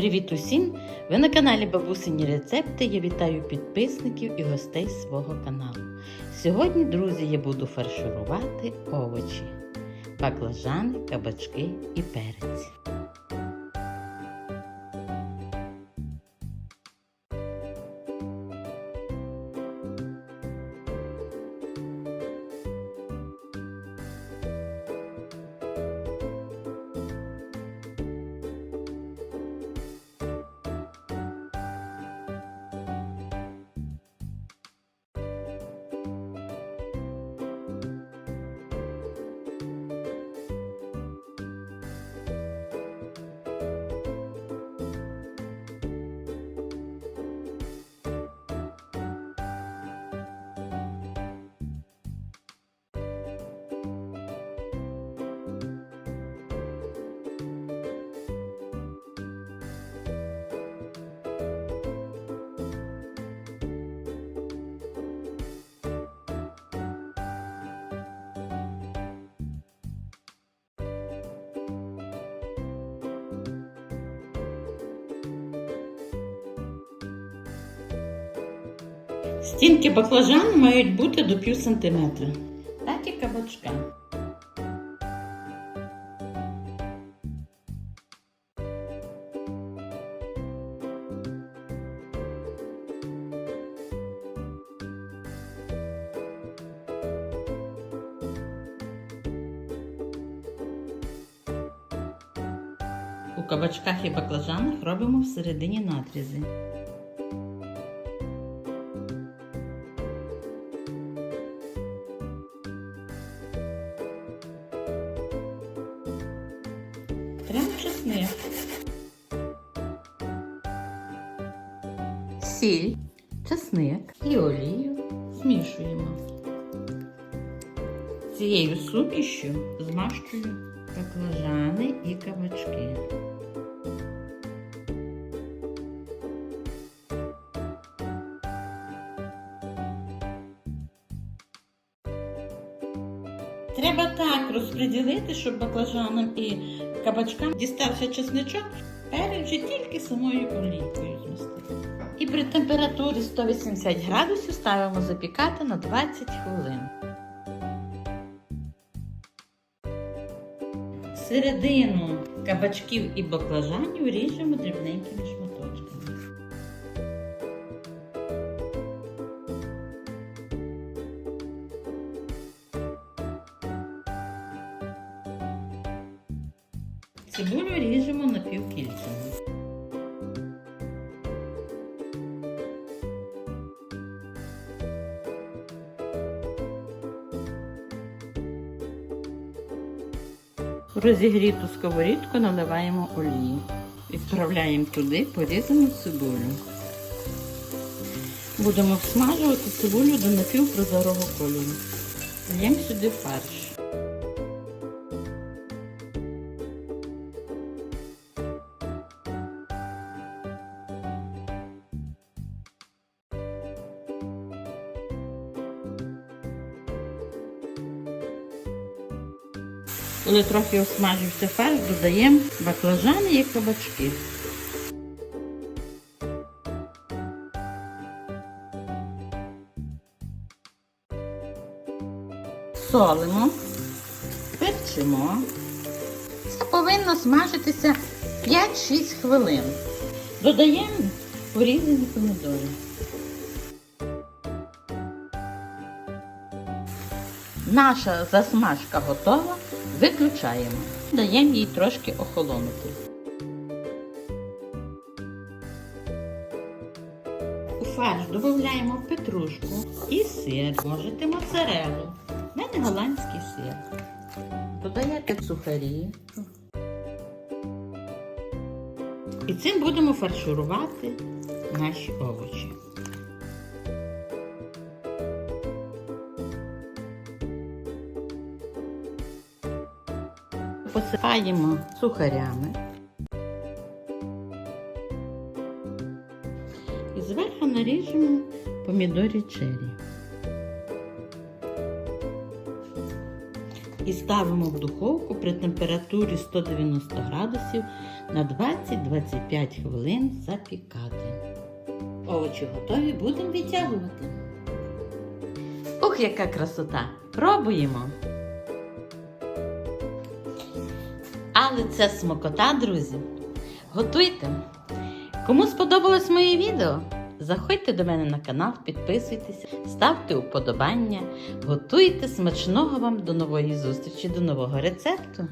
Привіт усім! Ви на каналі Бабусині Рецепти. Я вітаю підписників і гостей свого каналу. Сьогодні, друзі, я буду фарширувати овочі, баклажани, кабачки і перець. Стінки баклажану мають бути до пів сантиметра. Так і кабачка. У кабачках і баклажанах робимо всередині надрізи. Чесник. Сіль, чесник і олію змішуємо. Цією сумішю змащую баклажани і кабачки. Треба так розподілити, щоб баклажанам і кабачкам дістався чесничок, перець вже тільки самою олійкою змістити. І при температурі 180 градусів ставимо запікати на 20 хвилин. Середину кабачків і баклажанів ріжемо дрібненькими шматочками. Цибулю ріжемо напівкільцями. В розігріту сковорідку наливаємо олію. Відправляємо туди порізану цибулю. Будемо всмажувати цибулю до напівпрозорого кольору. Даємо сюди фарш. Коли трохи осмажився фарш, додаємо баклажани і кабачки. Солимо, перчимо. Це повинно смажитися 5-6 хвилин. Додаємо порізані помідори. Наша засмажка готова. Виключаємо. Даємо їй трошки охолонути. У фарш додаємо петрушку і сир. Можете моцарелу. У мене голландський сир. Додаєте сухарі. І цим будемо фарширувати наші овочі. Посипаємо сухарями. І зверху наріжемо помідорі черрі. і ставимо в духовку при температурі 190 градусів на 20-25 хвилин запікати. Овочі готові, будемо відтягувати. Ух, яка красота! Пробуємо! Але це смакота, друзі. Готуйте! Кому сподобалось моє відео? Заходьте до мене на канал, підписуйтесь, ставте уподобання, готуйте смачного вам до нової зустрічі, до нового рецепту.